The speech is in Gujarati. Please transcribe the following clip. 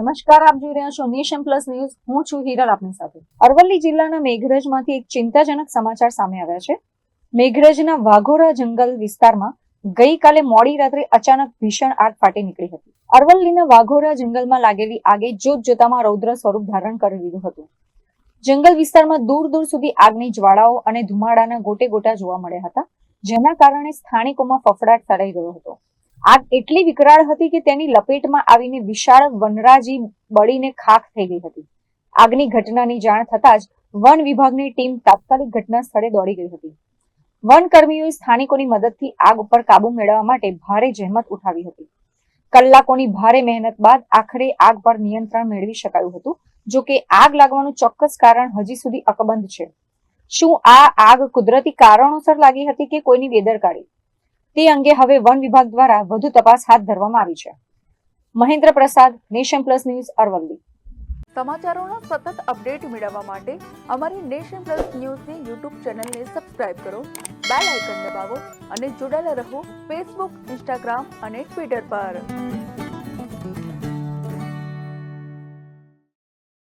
નમસ્કાર, આપ જોઈ રહ્યા છો નેશન પ્લસ ન્યૂઝ. હું છું હિરલ આપની સાથે. અરવલ્લી જિલ્લાના મેઘરજમાંથી એક ચિંતાજનક સમાચાર સામે આવ્યા છે. મેઘરજના વાઘોરા જંગલ વિસ્તારમાં ગઈકાલે મોડી રાત્રે અચાનક ભીષણ આગ ફાટી નીકળી હતી. અરવલ્લીના વાઘોરા જંગલમાં લાગેલી આગે જોત જોતામાં રૌદ્ર સ્વરૂપ ધારણ કરી લીધું હતું. જંગલ વિસ્તારમાં દૂર દૂર સુધી આગની જ્વાળાઓ અને ધુમાડાના ગોટે ગોટા જોવા મળ્યા હતા, જેના કારણે સ્થાનિકોમાં ફફડાટ ફેલાઈ ગયો હતો. આગ એટલી વિકરાળ હતી કે તેની લપેટમાં આવીને વિશાળ વનરાજી બળીને ખાખ થઈ ગઈ હતી. આગની ઘટનાની જાણ થતાં જ વન વિભાગની ટીમ તાત્કાલિક ઘટના સ્થળે દોડી ગઈ હતી. વન કર્મીઓએ સ્થાનિકોની મદદથી આગ ઉપર કાબુ મેળવવા માટે ભારે જહેમત ઉઠાવી હતી. કલાકોની ભારે મહેનત બાદ આખરે આગ પર નિયંત્રણ મેળવી શકાયું હતું, જો કે આગ લાગવાનું ચોક્કસ કારણ હજી સુધી અકબંધ છે. શું આ આગ કુદરતી કારણોસર લાગી હતી કે કોઈની બેદરકારી? તે અંગે હવે વન વિભાગ દ્વારા વધુ તપાસ હાથ ધરવામાં આવી છે. Mahendra Prasad, nation plus news, Aravalli. સમાચારોનો સતત અપડેટ મેળવવા માટે અમારી નેશન પ્લસ ન્યૂઝની યુટ્યુબ ચેનલને સબસ્ક્રાઇબ કરો, બેલ આઇકન દબાવો અને જોડાયેલા રહો ફેસબુક, ઇન્સ્ટાગ્રામ અને ટ્વિટર પર.